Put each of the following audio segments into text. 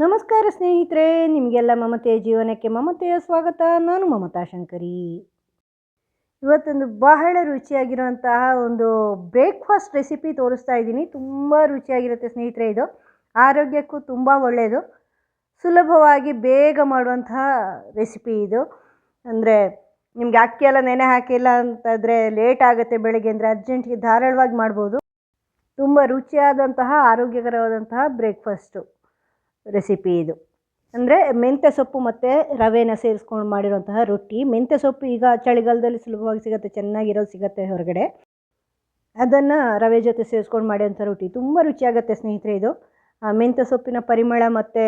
ನಮಸ್ಕಾರ ಸ್ನೇಹಿತರೆ, ನಿಮಗೆಲ್ಲ ಮಮತೆಯ ಜೀವನಕ್ಕೆ ಮಮತೆಯ ಸ್ವಾಗತ. ನಾನು ಮಮತಾ ಶಂಕರಿ. ಇವತ್ತೊಂದು ಬಹಳ ರುಚಿಯಾಗಿರುವಂತಹ ಒಂದು ಬ್ರೇಕ್ಫಾಸ್ಟ್ ರೆಸಿಪಿ ತೋರಿಸ್ತಾ ಇದ್ದೀನಿ. ತುಂಬ ರುಚಿಯಾಗಿರುತ್ತೆ ಸ್ನೇಹಿತರೆ ಇದು. ಆರೋಗ್ಯಕ್ಕೂ ತುಂಬ ಒಳ್ಳೆಯದು ಸುಲಭವಾಗಿ ಬೇಗ ಮಾಡುವಂತಹ ರೆಸಿಪಿ ಇದು. ಅಂದರೆ ನಿಮಗೆ ಅಕ್ಕಿ ಎಲ್ಲ ನೆನೆ ಹಾಕಿಲ್ಲ ಅಂತಂದರೆ ಲೇಟ್ ಆಗುತ್ತೆ ಬೆಳಗ್ಗೆ ಅಂದರೆ ಅರ್ಜೆಂಟ್ಗೆ ಧಾರಾಳವಾಗಿ ಮಾಡ್ಬೋದು. ತುಂಬ ರುಚಿಯಾದಂತಹ, ಆರೋಗ್ಯಕರವಾದಂತಹ ಬ್ರೇಕ್ಫಾಸ್ಟು ರೆಸಿಪಿ ಇದು. ಅಂದರೆ ಮೆಂತ್ಯ ಸೊಪ್ಪು ಮತ್ತು ರವೆನ ಸೇರಿಸ್ಕೊಂಡು ಮಾಡಿರುವಂತಹ ರೊಟ್ಟಿ. ಮೆಂತ್ಯ ಸೊಪ್ಪು ಈಗ ಚಳಿಗಾಲದಲ್ಲಿ ಸುಲಭವಾಗಿ ಸಿಗುತ್ತೆ, ಚೆನ್ನಾಗಿರೋದು ಸಿಗುತ್ತೆ ಹೊರಗಡೆ. ಅದನ್ನು ರವೆ ಜೊತೆ ಸೇರಿಸ್ಕೊಂಡು ಮಾಡಿರೋಂಥ ರೊಟ್ಟಿ. ತುಂಬ ರುಚಿಯಾಗುತ್ತೆ ಸ್ನೇಹಿತರೆ ಇದು. ಮೆಂತ್ಯ ಸೊಪ್ಪಿನ ಪರಿಮಳ ಮತ್ತು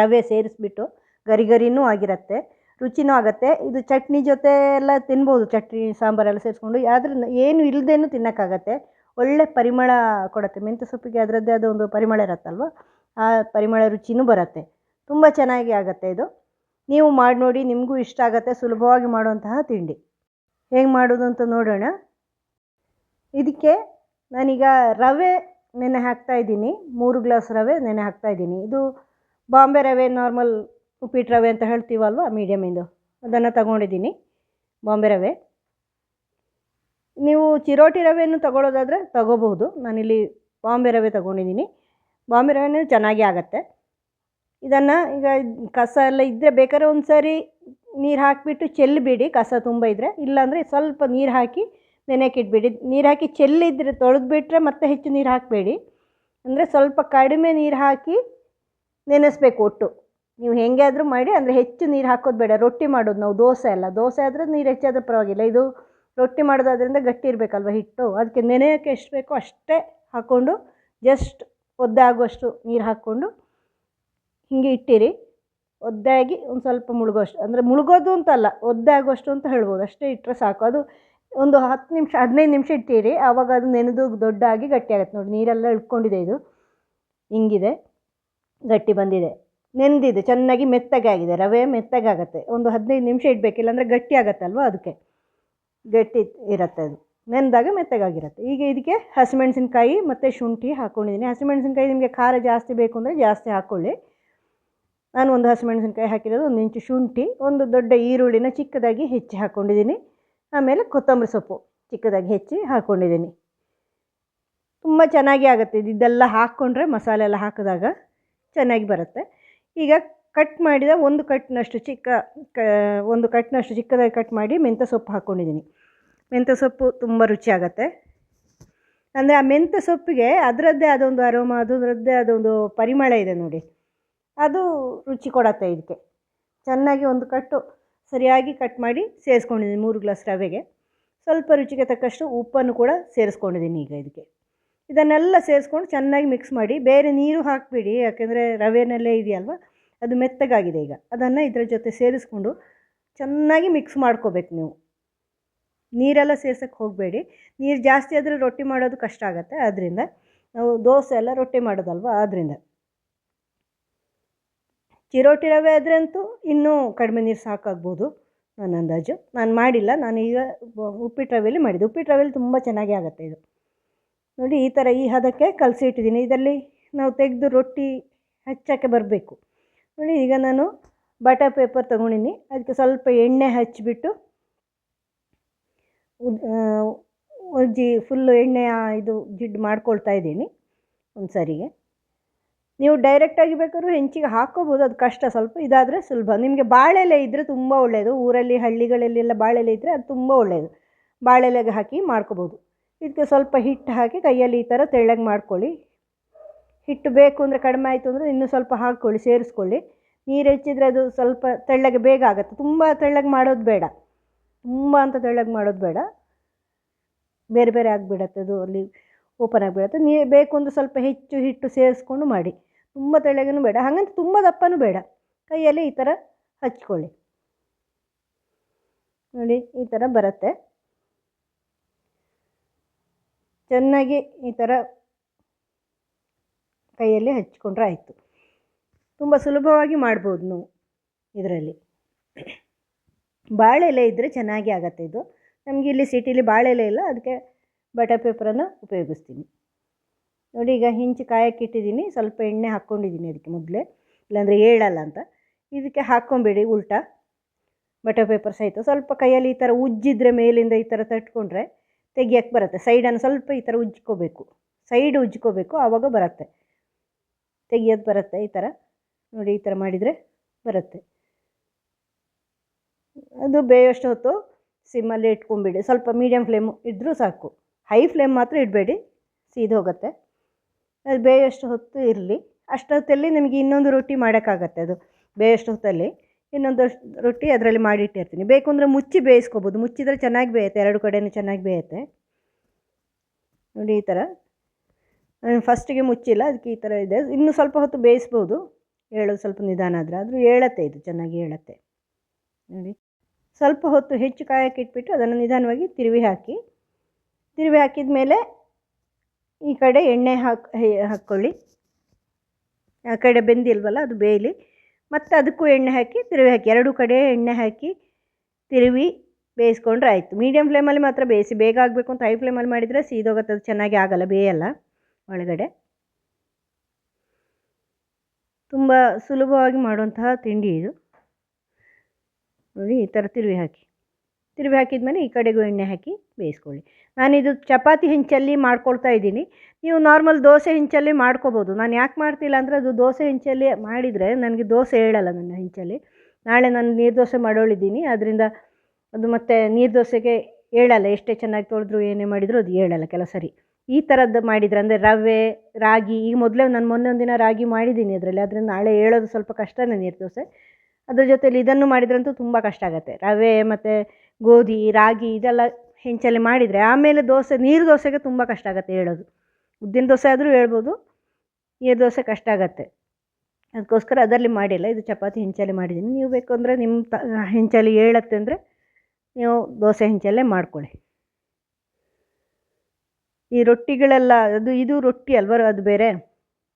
ರವೆ ಸೇರಿಸ್ಬಿಟ್ಟು ಗರಿ ಗರಿನೂ ಆಗಿರುತ್ತೆ. ರುಚಿನೂ ಆಗುತ್ತೆ. ಇದು ಚಟ್ನಿ ಜೊತೆ ಎಲ್ಲ ತಿನ್ಬೋದು. ಚಟ್ನಿ, ಸಾಂಬಾರೆಲ್ಲ ಸೇರಿಸ್ಕೊಂಡು. ಆದ್ರೆ ಏನು ಇಲ್ಲದೇನೂ ತಿನ್ನೋಕ್ಕಾಗತ್ತೆ. ಒಳ್ಳೆ ಪರಿಮಳ ಕೊಡುತ್ತೆ. ಮೆಂತ್ಯ ಸೊಪ್ಪಿಗೆ ಅದರದ್ದೇ ಆದ ಒಂದು ಪರಿಮಳ ಇರುತ್ತಲ್ವ? ಆ ಪರಿಮಳ ರುಚಿನೂ ಬರುತ್ತೆ. ತುಂಬ ಚೆನ್ನಾಗಿ ಆಗುತ್ತೆ ಇದು. ನೀವು ಮಾಡಿ ನೋಡಿ, ನಿಮಗೂ ಇಷ್ಟ ಆಗುತ್ತೆ. ಸುಲಭವಾಗಿ ಮಾಡುವಂತಹ ತಿಂಡಿ. ಹೇಗೆ ಮಾಡೋದು ಅಂತ ನೋಡೋಣ. ಇದಕ್ಕೆ ನಾನೀಗ ರವೆ ನೆನೆ ಹಾಕ್ತಾ ಇದ್ದೀನಿ. ಮೂರು ಗ್ಲಾಸ್ ರವೆ ನೆನೆ ಹಾಕ್ತಾ ಇದ್ದೀನಿ. ಇದು ಬಾಂಬೆ ರವೆ, ನಾರ್ಮಲ್ ಉಪ್ಪಿಟ್ಟು ರವೆ ಅಂತ ಹೇಳ್ತೀವಲ್ವ? ಮೀಡಿಯಮಿಂದು ಅದನ್ನು ತಗೊಂಡಿದ್ದೀನಿ. ಬಾಂಬೆ ರವೆ. ನೀವು ಚಿರೋಟಿ ರವೆಯನ್ನು ತಗೊಳ್ಳೋದಾದರೆ ತಗೋಬಹುದು. ನಾನಿಲ್ಲಿ ಬಾಂಬೆ ರವೆ ತಗೊಂಡಿದ್ದೀನಿ. ಬಾಂಬೆ ರವೆನೂ ಚೆನ್ನಾಗಿ ಆಗುತ್ತೆ. ಇದನ್ನು ಈಗ ಕಸ ಎಲ್ಲ ಇದ್ದರೆ ಬೇಕಾದ್ರೆ ಒಂದು ಸಾರಿ ನೀರು ಹಾಕಿಬಿಟ್ಟು ಚೆಲ್ಲಿಬಿಡಿ. ಕಸ ತುಂಬ ಇದ್ದರೆ ಇಲ್ಲಾಂದರೆ ಸ್ವಲ್ಪ ನೀರು ಹಾಕಿ ನೆನೆಯಕ್ಕೆ ಇಟ್ಬಿಡಿ. ನೀರು ಹಾಕಿ ಚೆಲ್ಲಿದ್ರೆ ತೊಳೆದ್ಬಿಟ್ರೆ ಮತ್ತೆ ಹೆಚ್ಚು ನೀರು ಹಾಕಬೇಡಿ. ಅಂದರೆ ಸ್ವಲ್ಪ ಕಡಿಮೆ ನೀರು ಹಾಕಿ ನೆನೆಸ್ಬೇಕು ಒಟ್ಟು. ನೀವು ಹೆಂಗೆ ಆದರೂ ಮಾಡಿ, ಅಂದರೆ ಹೆಚ್ಚು ನೀರು ಹಾಕೋದು ಬೇಡ. ರೊಟ್ಟಿ ಮಾಡೋದು, ನಾವು ದೋಸೆ ಅಲ್ಲ. ದೋಸೆ ಆದರೆ ನೀರು ಹೆಚ್ಚಾದರೂ ಪರವಾಗಿಲ್ಲ. ಇದು ರೊಟ್ಟಿ ಮಾಡೋದಾದ್ರಿಂದ ಗಟ್ಟಿ ಇರಬೇಕಲ್ವ ಹಿಟ್ಟು? ಅದಕ್ಕೆ ನೆನೆಯೋಕ್ಕೆ ಎಷ್ಟು ಬೇಕೋ ಅಷ್ಟೇ ಹಾಕ್ಕೊಂಡು ಜಸ್ಟ್ ಒದ್ದೆ ಆಗುವಷ್ಟು ನೀರು ಹಾಕ್ಕೊಂಡು ಹೀಗೆ ಇಟ್ಟಿರಿ. ಒದ್ದಾಗಿ ಒಂದು ಸ್ವಲ್ಪ ಮುಳುಗೋಷ್ಟು ಅಂದರೆ ಮುಳುಗೋದು ಅಂತಲ್ಲ ಒದ್ದೆ ಆಗುವಷ್ಟು ಅಂತ ಹೇಳ್ಬೋದು. ಅಷ್ಟೇ ಇಟ್ಟರೆ ಸಾಕು. ಅದು ಒಂದು ಹತ್ತು ನಿಮಿಷ, ಹದಿನೈದು ನಿಮಿಷ ಇಟ್ಟಿರಿ. ಆವಾಗ ಅದು ನೆನೆದು ದೊಡ್ಡಾಗಿ ಗಟ್ಟಿ ಆಗುತ್ತೆ ನೋಡಿ, ನೀರೆಲ್ಲ ಇಟ್ಕೊಂಡಿದೆ ಇದು. ಹಿಂಗಿದೆ, ಗಟ್ಟಿ ಬಂದಿದೆ. ನೆಂದಿದೆ, ಚೆನ್ನಾಗಿ ಮೆತ್ತಗೆ ಆಗಿದೆ ರವೆ ಮೆತ್ತಗಾಗತ್ತೆ. ಒಂದು ಹದಿನೈದು ನಿಮಿಷ ಇಡಬೇಕಿಲ್ಲ ಅಂದರೆ ಗಟ್ಟಿ ಆಗುತ್ತಲ್ವ ಅದಕ್ಕೆ. ಗಟ್ಟಿ ಇರುತ್ತೆ ಅದು. ನೆಂದಾಗ ಮೆತ್ತಗಾಗಿರುತ್ತೆ. ಈಗ ಇದಕ್ಕೆ ಹಸಿಮೆಣಸಿನ್ಕಾಯಿ ಮತ್ತು ಶುಂಠಿ ಹಾಕ್ಕೊಂಡಿದ್ದೀನಿ ಹಸಿಮೆಣಸಿನ್ಕಾಯಿ ನಿಮಗೆ ಖಾರ ಜಾಸ್ತಿ ಬೇಕು ಅಂದರೆ ಜಾಸ್ತಿ ಹಾಕ್ಕೊಳ್ಳಿ ನಾನು ಒಂದು ಹಸಿಮೆಣಸಿನ್ಕಾಯಿ ಹಾಕಿರೋದು ಒಂದು ಇಂಚು ಶುಂಠಿ, ಒಂದು ದೊಡ್ಡ ಈರುಳ್ಳಿನ ಚಿಕ್ಕದಾಗಿ ಹೆಚ್ಚಿ ಹಾಕ್ಕೊಂಡಿದ್ದೀನಿ ಆಮೇಲೆ ಕೊತ್ತಂಬರಿ ಸೊಪ್ಪು ಚಿಕ್ಕದಾಗಿ ಹೆಚ್ಚಿ ಹಾಕ್ಕೊಂಡಿದ್ದೀನಿ ತುಂಬ ಚೆನ್ನಾಗಿ ಆಗುತ್ತೆ. ಇದೆಲ್ಲ ಹಾಕ್ಕೊಂಡ್ರೆ ಮಸಾಲೆ ಎಲ್ಲ ಹಾಕಿದಾಗ ಚೆನ್ನಾಗಿ ಬರುತ್ತೆ. ಈಗ ಕಟ್ ಮಾಡಿದ ಒಂದು ಕಟ್ನಷ್ಟು ಚಿಕ್ಕ ಕ, ಒಂದು ಕಟ್ನಷ್ಟು ಚಿಕ್ಕದಾಗಿ ಕಟ್ ಮಾಡಿ ಮೆಂತ್ಯ ಸೊಪ್ಪು ಹಾಕ್ಕೊಂಡಿದ್ದೀನಿ ಮೆಂತ್ಯ ಸೊಪ್ಪು ತುಂಬ ರುಚಿಯಾಗತ್ತೆ. ಅಂದರೆ ಆ ಮೆಂತ್ಯ ಸೊಪ್ಪಿಗೆ ಅದರದ್ದೇ ಅದೊಂದು ಅರೋಮ ಅದರದ್ದೇ ಅದೊಂದು ಪರಿಮಳ ಇದೆ ನೋಡಿ. ಅದು ರುಚಿ ಕೊಡತ್ತೆ ಇದಕ್ಕೆ ಚೆನ್ನಾಗಿ ಒಂದು ಕಟ್ಟು ಸರಿಯಾಗಿ ಕಟ್ ಮಾಡಿ ಸೇರಿಸ್ಕೊಂಡಿದ್ದೀನಿ ಮೂರು ಗ್ಲಾಸ್ ರವೆಗೆ. ಸ್ವಲ್ಪ ರುಚಿಗೆ ತಕ್ಕಷ್ಟು ಉಪ್ಪನ್ನು ಕೂಡ ಸೇರಿಸ್ಕೊಂಡಿದ್ದೀನಿ ಈಗ ಇದಕ್ಕೆ ಇದನ್ನೆಲ್ಲ ಸೇರಿಸ್ಕೊಂಡು ಚೆನ್ನಾಗಿ ಮಿಕ್ಸ್ ಮಾಡಿ ಬೇರೆ ನೀರು ಹಾಕಬೇಡಿ, ಯಾಕೆಂದರೆ ರವೆನಲ್ಲೇ ಇದೆಯಲ್ವ? ಅದು ಮೆತ್ತಗಾಗಿದೆ ಈಗ. ಅದನ್ನು ಇದರ ಜೊತೆ ಸೇರಿಸ್ಕೊಂಡು ಚೆನ್ನಾಗಿ ಮಿಕ್ಸ್ ಮಾಡ್ಕೋಬೇಕು ನೀವು. ನೀರೆಲ್ಲ ಸೇರ್ಸೋಕ್ಕೆ ಹೋಗಬೇಡಿ. ನೀರು ಜಾಸ್ತಿ ಆದರೆ ರೊಟ್ಟಿ ಮಾಡೋದು ಕಷ್ಟ ಆಗುತ್ತೆ. ಆದ್ದರಿಂದ ನಾವು ದೋಸೆ ಎಲ್ಲ ರೊಟ್ಟಿ ಮಾಡೋದಲ್ವ? ಆದ್ದರಿಂದ ಚಿರೋಟಿ ರವೆ ಆದರೆ ಅಂತೂ ಇನ್ನೂ ಕಡಿಮೆ ನೀರು ಸಾಕಾಗ್ಬೋದು ನನ್ನ ಅಂದಾಜು. ನಾನು ಮಾಡಿಲ್ಲ. ನಾನು ಈಗ ಉಪ್ಪಿಟ್ಟು ರವೆಯಲ್ಲಿ ಮಾಡಿದ್ದು ಉಪ್ಪಿಟ್ಟು ರವೆಯಲ್ಲಿ ತುಂಬ ಚೆನ್ನಾಗಿ ಆಗುತ್ತೆ ಇದು. ನೋಡಿ ಈ ಥರ ಈ ಹದಕ್ಕೆ ಕಲಸಿ ಇಟ್ಟಿದ್ದೀನಿ ಇದರಲ್ಲಿ ನಾವು ತೆಗೆದು ರೊಟ್ಟಿ ಹಚ್ಚೋಕ್ಕೆ ಬರಬೇಕು. ನೋಡಿ, ಈಗ ನಾನು ಬಟರ್ ಪೇಪರ್ ತೊಗೊಂಡಿನಿ. ಅದಕ್ಕೆ ಸ್ವಲ್ಪ ಎಣ್ಣೆ ಹಚ್ಚಿಬಿಟ್ಟು ಉಜ್ಜಿ ಫುಲ್ಲು ಎಣ್ಣೆ ಇದು ಜಿಡ್ಡು ಮಾಡ್ಕೊಳ್ತಾ ಇದ್ದೀನಿ ಒಂದು ಸರಿಗೆ ನೀವು ಡೈರೆಕ್ಟಾಗಿ ಬೇಕಾದ್ರೂ ಹೆಂಚಿಗೆ ಹಾಕ್ಕೋಬೋದು ಅದು ಕಷ್ಟ. ಸ್ವಲ್ಪ ಇದಾದರೆ ಸುಲಭ. ನಿಮಗೆ ಬಾಳೆಲೆ ಇದ್ದರೆ ತುಂಬ ಒಳ್ಳೆಯದು ಊರಲ್ಲಿ, ಹಳ್ಳಿಗಳಲ್ಲೆಲ್ಲ ಬಾಳೆಲೆ ಇದ್ದರೆ ಅದು ತುಂಬ ಒಳ್ಳೆಯದು ಬಾಳೆಲೆಗೆ ಹಾಕಿ ಮಾಡ್ಕೋಬೋದು. ಇದಕ್ಕೆ ಸ್ವಲ್ಪ ಹಿಟ್ಟು ಹಾಕಿ ಕೈಯಲ್ಲಿ ಈ ಥರ ತೆಳ್ಳಗೆ ಮಾಡ್ಕೊಳ್ಳಿ. ಹಿಟ್ಟು ಬೇಕು ಅಂದರೆ ಕಡಿಮೆ ಆಯಿತು ಅಂದರೆ ಇನ್ನೂ ಸ್ವಲ್ಪ ಹಾಕ್ಕೊಳ್ಳಿ, ಸೇರಿಸ್ಕೊಳ್ಳಿ. ನೀರು ಹೆಚ್ಚಿದರೆ ಅದು ಸ್ವಲ್ಪ ತೆಳ್ಳಗೆ ಬೇಗ ಆಗುತ್ತೆ. ತುಂಬ ತೆಳ್ಳಗೆ ಮಾಡೋದು ಬೇಡ. ತುಂಬ ಅಂತ ತೆಳ್ಳಗೆ ಮಾಡೋದು ಬೇಡ. ಬೇರೆ ಬೇರೆ ಆಗಿಬಿಡತ್ತೆ ಅದು, ಅಲ್ಲಿ ಓಪನ್ ಆಗಿಬಿಡತ್ತೆ. ನೀರು ಬೇಕು ಅಂದರೆ ಸ್ವಲ್ಪ ಹೆಚ್ಚು ಹಿಟ್ಟು ಸೇರಿಸ್ಕೊಂಡು ಮಾಡಿ. ತುಂಬ ತೆಳ್ಳಗೂ ಬೇಡ. ಹಾಗಂತ ತುಂಬ ದಪ್ಪನೂ ಬೇಡ. ಕೈಯಲ್ಲಿ ಈ ಥರ ಹಚ್ಕೊಳ್ಳಿ. ನೋಡಿ, ಈ ಥರ ಬರುತ್ತೆ. ಚೆನ್ನಾಗಿ ಈ ಥರ ಕೈಯಲ್ಲಿ ಹಚ್ಕೊಂಡ್ರೆ ಆಯಿತು. ತುಂಬ ಸುಲಭವಾಗಿ ಮಾಡ್ಬೋದು ನಾವು ಇದರಲ್ಲಿ. ಬಾಳೆ ಎಲೆ ಇದ್ದರೆ ಚೆನ್ನಾಗಿ ಆಗತ್ತೆ ಇದು. ನಮಗೆ ಇಲ್ಲಿ ಸಿಟಿಲಿ ಬಾಳೆಲೆ ಇಲ್ಲ, ಅದಕ್ಕೆ ಬಟರ್ ಪೇಪರನ್ನು ಉಪಯೋಗಿಸ್ತೀನಿ. ನೋಡಿ ಈಗ ಹಿಂಚು ಕಾಯಕ್ಕೆ ಇಟ್ಟಿದ್ದೀನಿ, ಸ್ವಲ್ಪ ಎಣ್ಣೆ ಹಾಕ್ಕೊಂಡಿದ್ದೀನಿ ಅದಕ್ಕೆ ಮೊದಲೇ, ಇಲ್ಲಾಂದರೆ ಏಳಲ್ಲ ಅಂತ. ಇದಕ್ಕೆ ಹಾಕ್ಕೊಂಬೇಡಿ ಉಲ್ಟಾ. ಬಟರ್ ಪೇಪರ್ ಸಹಿತ ಸ್ವಲ್ಪ ಕೈಯಲ್ಲಿ ಈ ಥರ ಉಜ್ಜಿದ್ರೆ ಮೇಲಿಂದ ಈ ಥರ ತಟ್ಕೊಂಡ್ರೆ ತೆಗಿಯಕ್ಕೆ ಬರುತ್ತೆ. ಸೈಡನ್ನು ಸ್ವಲ್ಪ ಈ ಥರ ಉಜ್ಜಿಕೋಬೇಕು. ಸೈಡ್ ಉಜ್ಜಿಕೋಬೇಕು, ಆವಾಗ ಬರುತ್ತೆ. ತೆಗಿಯೋದು ಬರುತ್ತೆ, ಈ ಥರ ನೋಡಿ, ಈ ಥರ ಮಾಡಿದರೆ ಬರುತ್ತೆ. ಅದು ಬೇಯೋಷ್ಟು ಹೊತ್ತು ಸಿಮ್ಮಲ್ಲಿ ಇಟ್ಕೊಂಬಿಡಿ. ಸ್ವಲ್ಪ ಮೀಡಿಯಮ್ ಫ್ಲೇಮ್ ಇದ್ದರೂ ಸಾಕು. ಹೈ ಫ್ಲೇಮ್ ಮಾತ್ರ ಇಡಬೇಡಿ. ಸೀದು ಹೋಗುತ್ತೆ. ಅದು ಬೇಯೋಷ್ಟು ಹೊತ್ತು ಇರಲಿ. ಅಷ್ಟೊತ್ತಲ್ಲಿ ನಿಮಗೆ ಇನ್ನೊಂದು ರೊಟ್ಟಿ ಮಾಡೋಕ್ಕಾಗತ್ತೆ ಅದು. ಬೇಯೋಷ್ಟು ಹೊತ್ತಲ್ಲಿ ಇನ್ನೊಂದು ರೊಟ್ಟಿ ಅದರಲ್ಲಿ ಮಾಡಿಟ್ಟಿರ್ತೀನಿ. ಬೇಕು ಅಂದರೆ ಮುಚ್ಚಿ ಬೇಯಿಸ್ಕೊಬೋದು. ಮುಚ್ಚಿದರೆ ಚೆನ್ನಾಗಿ ಬೇಯುತ್ತೆ. ಎರಡು ಕಡೆಯೂ ಚೆನ್ನಾಗಿ ಬೇಯುತ್ತೆ. ನೋಡಿ, ಈ ಥರ ಫಸ್ಟಿಗೆ ಮುಚ್ಚಿಲ್ಲ, ಅದಕ್ಕೆ ಈ ಥರ ಇದೆ. ಇನ್ನೂ ಸ್ವಲ್ಪ ಹೊತ್ತು ಬೇಯಿಸ್ಬೋದು. ಹೇಳೋದು ಸ್ವಲ್ಪ ನಿಧಾನ ಆದರೆ. ಆದರೂ ಹೇಳತ್ತೆ ಇದು, ಚೆನ್ನಾಗಿ ಹೇಳತ್ತೆ. ನೋಡಿ. ಸ್ವಲ್ಪ ಹೊತ್ತು ಹೆಚ್ಚು ಕಾಯಕ್ಕೆ ಇಟ್ಬಿಟ್ಟು ಅದನ್ನು ನಿಧಾನವಾಗಿ ತಿರುವಿ ಹಾಕಿ, ತಿರುವಿ ಹಾಕಿದ ಮೇಲೆ ಈ ಕಡೆ ಎಣ್ಣೆ ಹಾಕಿ ಹಾಕ್ಕೊಳ್ಳಿ. ಆ ಕಡೆ ಬೆಂದಿಲ್ವಲ್ಲ, ಅದು ಬೇಯಲಿ. ಮತ್ತು ಅದಕ್ಕೂ ಎಣ್ಣೆ ಹಾಕಿ ತಿರುವಿ ಹಾಕಿ, ಎರಡೂ ಕಡೆ ಎಣ್ಣೆ ಹಾಕಿ ತಿರುವಿ ಬೇಯಿಸ್ಕೊಂಡ್ರೆ ಆಯಿತು. ಮೀಡಿಯಮ್ ಫ್ಲೇಮಲ್ಲಿ ಮಾತ್ರ ಬೇಯಿಸಿ. ಬೇಗ ಆಗಬೇಕು ಅಂತ ಹೈ ಫ್ಲೇಮಲ್ಲಿ ಮಾಡಿದರೆ ಸೀದೋಗುತ್ತೆ, ಅದು ಚೆನ್ನಾಗಿ ಆಗಲ್ಲ, ಬೇಯಲ್ಲ. ಒಳಗಡೆ. ತುಂಬ ಸುಲಭವಾಗಿ ಮಾಡುವಂತಹ ತಿಂಡಿ ಇದು. ನೋಡಿ, ಈ ಥರ ತಿರುವಿ ಹಾಕಿ. ತಿರುವಿ ಹಾಕಿದ ಮೇಲೆ ಈ ಕಡೆಗೂ ಎಣ್ಣೆ ಹಾಕಿ ಬೇಯಿಸ್ಕೊಳ್ಳಿ. ನಾನಿದು ಚಪಾತಿ ಹೆಂಚಲ್ಲಿ ಮಾಡ್ಕೊಳ್ತಾ ಇದ್ದೀನಿ. ನೀವು ನಾರ್ಮಲ್ ದೋಸೆ ಹೆಂಚಲ್ಲಿ ಮಾಡ್ಕೋಬೋದು. ನಾನು ಯಾಕೆ ಮಾಡ್ತಿಲ್ಲ ಅಂದರೆ ಅದು ದೋಸೆ ಹೆಂಚಲ್ಲಿ ಮಾಡಿದರೆ ನನಗೆ ದೋಸೆ ಹೇಳಲ್ಲ ನನ್ನ ಹೆಂಚಲ್ಲಿ. ನಾಳೆ ನಾನು ನೀರು ದೋಸೆ ಮಾಡೋಳಿದ್ದೀನಿ. ಅದರಿಂದ ಅದು ಮತ್ತು ನೀರು ದೋಸೆಗೆ ಹೇಳಲ್ಲ. ಎಷ್ಟೇ ಚೆನ್ನಾಗಿ ತೊಳೆದ್ರು ಏನೇ ಮಾಡಿದರೂ ಅದು ಹೇಳಲ್ಲ. ಕೆಲವು ಸರಿ. ಈ ಥರದ್ದು ಮಾಡಿದರೆ. ಅಂದರೆ ರವೆ, ರಾಗಿ, ಈಗ ಮೊದಲೇ ನಾನು ಮೊನ್ನೆ ಒಂದಿನ ರಾಗಿ ಮಾಡಿದ್ದೀನಿ ಅದರಲ್ಲಿ ಅದರಿಂದ ನಾಳೆ ಹೇಳೋದು ಸ್ವಲ್ಪ ಕಷ್ಟನೇ ನೀರು ದೋಸೆ. ಅದ್ರ ಜೊತೆಲಿ ಇದನ್ನು ಮಾಡಿದ್ರಂತೂ ತುಂಬ ಕಷ್ಟ ಆಗುತ್ತೆ. ರವೆ ಮತ್ತು ಗೋಧಿ, ರಾಗಿ ಇದೆಲ್ಲ ಹೆಂಚಲ್ಲಿ ಮಾಡಿದರೆ ಆಮೇಲೆ ದೋಸೆ, ನೀರು ದೋಸೆಗೆ ತುಂಬ ಕಷ್ಟ ಆಗುತ್ತೆ ಹೇಳೋದು. ಉದ್ದಿನ ದೋಸೆ ಆದರೂ ಹೇಳ್ಬೋದು, ನೀರು ದೋಸೆ ಕಷ್ಟ ಆಗುತ್ತೆ. ಅದಕ್ಕೋಸ್ಕರ ಅದರಲ್ಲಿ ಮಾಡಿಲ್ಲ. ಇದು ಚಪಾತಿ ಹೆಂಚಲ್ಲಿ ಮಾಡಿದ್ದೀನಿ. ನೀವು ಬೇಕು ಅಂದರೆ ನಿಮ್ಮ ತ, ಹೆಂಚಲ್ಲಿ ಹೇಳತ್ತೆ ಅಂದರೆ ನೀವು ದೋಸೆ ಹೆಂಚಲ್ಲೇ ಮಾಡ್ಕೊಳ್ಳಿ. ಈ ರೊಟ್ಟಿಗಳೆಲ್ಲ, ಅದು ಇದು ರೊಟ್ಟಿ ಅಲ್ವ, ಅದು ಬೇರೆ?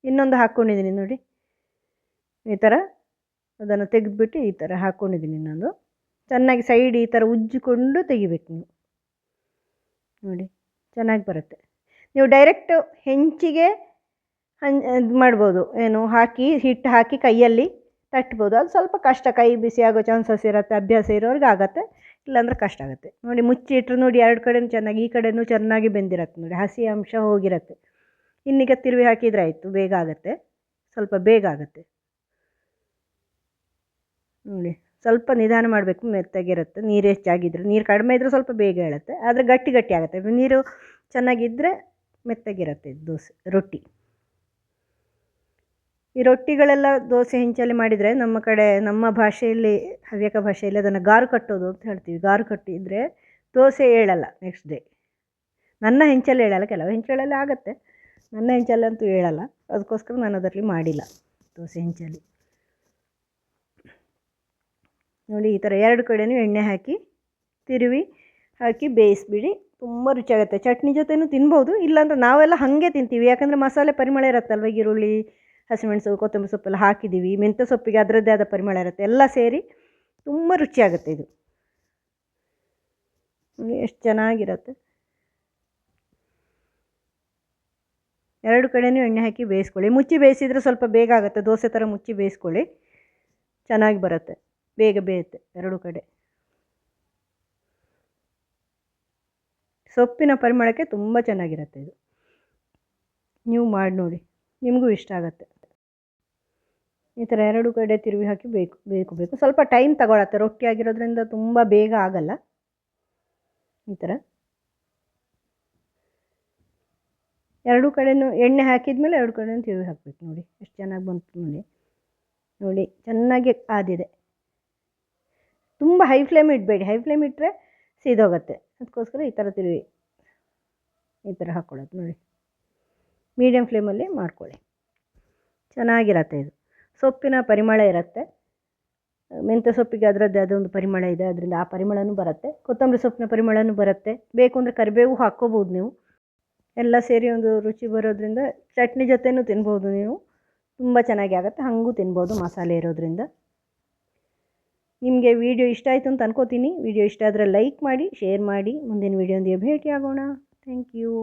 ಇನ್ನೊಂದು ಹಾಕ್ಕೊಂಡಿದ್ದೀನಿ ನೋಡಿ. ಈ ಥರ ಅದನ್ನು ತೆಗೆದ್ಬಿಟ್ಟು ಈ ಥರ ಹಾಕ್ಕೊಂಡಿದ್ದೀನಿ ಇನ್ನೊಂದು. ಚೆನ್ನಾಗಿ ಸೈಡ್ ಈ ಥರ ಉಜ್ಜಿಕೊಂಡು ತೆಗಿಬೇಕು ನೀವು. ನೋಡಿ, ಚೆನ್ನಾಗಿ ಬರುತ್ತೆ. ನೀವು ಡೈರೆಕ್ಟ್ ಹೆಂಚಿಗೆ ಹಂ ಇದು ಮಾಡ್ಬೋದು. ಏನು, ಹಾಕಿ, ಹಿಟ್ಟು ಹಾಕಿ ಕೈಯಲ್ಲಿ ತಟ್ಬೋದು. ಅದು ಸ್ವಲ್ಪ ಕಷ್ಟ. ಕೈ ಬಿಸಿ ಆಗೋ ಚಾನ್ಸಸ್ ಇರುತ್ತೆ, ಅಭ್ಯಾಸ ಇರೋರಿಗೆ ಆಗುತ್ತೆ. ಇಲ್ಲಾಂದ್ರೆ ಕಷ್ಟ ಆಗುತ್ತೆ. ನೋಡಿ ಮುಚ್ಚಿ ಇಟ್ಟರು ನೋಡಿ ಎರಡು ಕಡೆನೂ ಚೆನ್ನಾಗಿ, ಈ ಕಡೆನೂ ಚೆನ್ನಾಗಿ ಬೆಂದಿರತ್ತೆ ನೋಡಿ. ಹಸಿ ಅಂಶ ಹೋಗಿರತ್ತೆ. ಇನ್ನೀಗ ತಿರುವಿ ಹಾಕಿದರೆ ಆಯಿತು. ಬೇಗ ಆಗುತ್ತೆ. ಸ್ವಲ್ಪ ಬೇಗ ಆಗುತ್ತೆ. ನೋಡಿ, ಸ್ವಲ್ಪ ನಿಧಾನ ಮಾಡಬೇಕು. ಮೆತ್ತಗಿರುತ್ತೆ. ನೀರು ಹೆಚ್ಚಾಗಿದ್ರೆ, ನೀರು ಕಡಿಮೆ ಇದ್ದರೆ ಸ್ವಲ್ಪ ಬೇಗ ಹೇಳುತ್ತೆ ಆದರೆ ಗಟ್ಟಿ ಗಟ್ಟಿ ಆಗುತ್ತೆ. ನೀರು ಚೆನ್ನಾಗಿದ್ದರೆ ಮೆತ್ತಗಿರುತ್ತೆ ದೋಸೆ, ರೊಟ್ಟಿ. ಈ ರೊಟ್ಟಿಗಳೆಲ್ಲ ದೋಸೆ ಹೆಂಚಲ್ಲಿ ಮಾಡಿದರೆ ನಮ್ಮ ಕಡೆ, ನಮ್ಮ ಭಾಷೆಯಲ್ಲಿ, ಹವ್ಯಕ ಭಾಷೆಯಲ್ಲಿ ಅದನ್ನು ಗಾರು ಕಟ್ಟೋದು ಅಂತ ಹೇಳ್ತೀವಿ. ಗಾರು ಕಟ್ಟಿದರೆ ದೋಸೆ ಹೇಳಲ್ಲ ನೆಕ್ಸ್ಟ್ ಡೇ ನನ್ನ ಹೆಂಚಲ್ಲಿ ಹೇಳಲ್ಲ ಕೆಲವು ಹೆಂಚಲಲ್ಲಿ ಆಗುತ್ತೆ. ನನ್ನ ಹೆಂಚಲ್ಲಂತೂ ಹೇಳಲ್ಲ ಅದಕ್ಕೋಸ್ಕರ ನಾನು ಅದರಲ್ಲಿ ಮಾಡಿಲ್ಲ ದೋಸೆ ಹೆಂಚಲ್ಲಿ. ನೋಡಿ, ಈ ಥರ ಎರಡು ಕಡೆಯೂ ಎಣ್ಣೆ ಹಾಕಿ, ತಿರುವಿ ಹಾಕಿ ಬೇಯಿಸ್ಬಿಡಿ. ತುಂಬ ರುಚಿಯಾಗುತ್ತೆ. ಚಟ್ನಿ ಜೊತೆನೂ ತಿನ್ಬೋದು. ಇಲ್ಲಾಂದ್ರೆ ನಾವೆಲ್ಲ ಹಾಗೆ ತಿಂತೀವಿ. ಯಾಕಂದರೆ ಮಸಾಲೆ ಪರಿಮಳ ಇರುತ್ತಲ್ವ, ಈರುಳ್ಳಿ ಹಸಿಮೆಣಸು, ಕೊತ್ತಂಬರಿ ಸೊಪ್ಪೆಲ್ಲ ಹಾಕಿದ್ದೀವಿ. ಮೆಂತ್ಯ ಸೊಪ್ಪಿಗೆ ಅದರದ್ದೇ ಆದ ಪರಿಮಳ ಇರುತ್ತೆ. ಎಲ್ಲ ಸೇರಿ ತುಂಬ ರುಚಿಯಾಗುತ್ತೆ ಇದು. ಎಷ್ಟು ಚೆನ್ನಾಗಿರುತ್ತೆ. ಎರಡು ಕಡೆಯೂ ಎಣ್ಣೆ ಹಾಕಿ ಬೇಯಿಸ್ಕೊಳ್ಳಿ. ಮುಚ್ಚಿ ಬೇಯಿಸಿದರೆ ಸ್ವಲ್ಪ ಬೇಗ ಆಗುತ್ತೆ. ದೋಸೆ ಥರ ಮುಚ್ಚಿ ಬೇಯಿಸ್ಕೊಳ್ಳಿ. ಚೆನ್ನಾಗಿ ಬರುತ್ತೆ. ಬೇಗ ಬೇಯುತ್ತೆ ಎರಡು ಕಡೆ. ಸೊಪ್ಪಿನ ಪರಿಮಳಕ್ಕೆ ತುಂಬ ಚೆನ್ನಾಗಿರುತ್ತೆ ಇದು. ನೀವು ಮಾಡಿ ನೋಡಿ. ನಿಮಗೂ ಇಷ್ಟ ಆಗುತ್ತೆ. ಈ ಥರ ಎರಡು ಕಡೆ ತಿರುವಿ ಹಾಕಿ ಬೇಕು ಬೇಕು ಬೇಕು. ಸ್ವಲ್ಪ ಟೈಮ್ ತಗೊಳತ್ತೆ. ರೊಟ್ಟಿ ಆಗಿರೋದ್ರಿಂದ ತುಂಬ ಬೇಗ ಆಗಲ್ಲ. ಈ ಥರ ಎರಡು ಕಡೆನೂ ಎಣ್ಣೆ ಹಾಕಿದ್ಮೇಲೆ ಎರಡು ಕಡೆನೂ ತಿರುವಿ ಹಾಕಬೇಕು ನೋಡಿ. ಎಷ್ಟು ಚೆನ್ನಾಗಿ ಬಂತು ನೋಡಿ. ನೋಡಿ, ಚೆನ್ನಾಗಿ ಆದಿದೆ. ತುಂಬ ಹೈ ಫ್ಲೇಮ್ ಇಡಬೇಡಿ. ಹೈ ಫ್ಲೇಮ್ ಇಟ್ಟರೆ ಸೀದೋಗುತ್ತೆ. ಅದಕ್ಕೋಸ್ಕರ ಈ ಥರ ತಿರುವಿ. ಈ ಥರ ಹಾಕ್ಕೊಳ್ಳೋದು ನೋಡಿ. ಮೀಡಿಯಮ್ ಫ್ಲೇಮಲ್ಲಿ ಮಾಡ್ಕೊಳ್ಳಿ. ಚೆನ್ನಾಗಿರತ್ತೆ ಇದು. ಸೊಪ್ಪಿನ ಪರಿಮಳ ಇರುತ್ತೆ. ಮೆಂತ್ಯ ಸೊಪ್ಪಿಗೆ ಅದರದ್ದೇ ಅದೊಂದು ಪರಿಮಳ ಇದೆ, ಅದರಿಂದ ಆ ಪರಿಮಳನೂ ಬರುತ್ತೆ. ಕೊತ್ತಂಬರಿ ಸೊಪ್ಪಿನ ಪರಿಮಳನೂ ಬರುತ್ತೆ. ಬೇಕು ಅಂದರೆ ಕರಿಬೇವು ಹಾಕ್ಕೋಬೋದು ನೀವು. ಎಲ್ಲ ಸೇರಿ ಒಂದು ರುಚಿ ಬರೋದ್ರಿಂದ ಚಟ್ನಿ ಜೊತೆನೂ ತಿನ್ಬೋದು ನೀವು. ತುಂಬ ಚೆನ್ನಾಗಿ ಆಗುತ್ತೆ. ಹಾಗೂ ತಿನ್ಬೋದು ಮಸಾಲೆ ಇರೋದ್ರಿಂದ. ನಿಮಗೆ ವಿಡಿಯೋ ಇಷ್ಟ ಆಯಿತು ಅಂತ ಅನ್ಕೋತೀನಿ. ವಿಡಿಯೋ ಇಷ್ಟ ಆದರೆ ಲೈಕ್ ಮಾಡಿ, ಶೇರ್ ಮಾಡಿ. ಮುಂದಿನ ವಿಡಿಯೋಂದಿಗೆ ಭೇಟಿ ಆಗೋಣ ಥ್ಯಾಂಕ್ ಯು.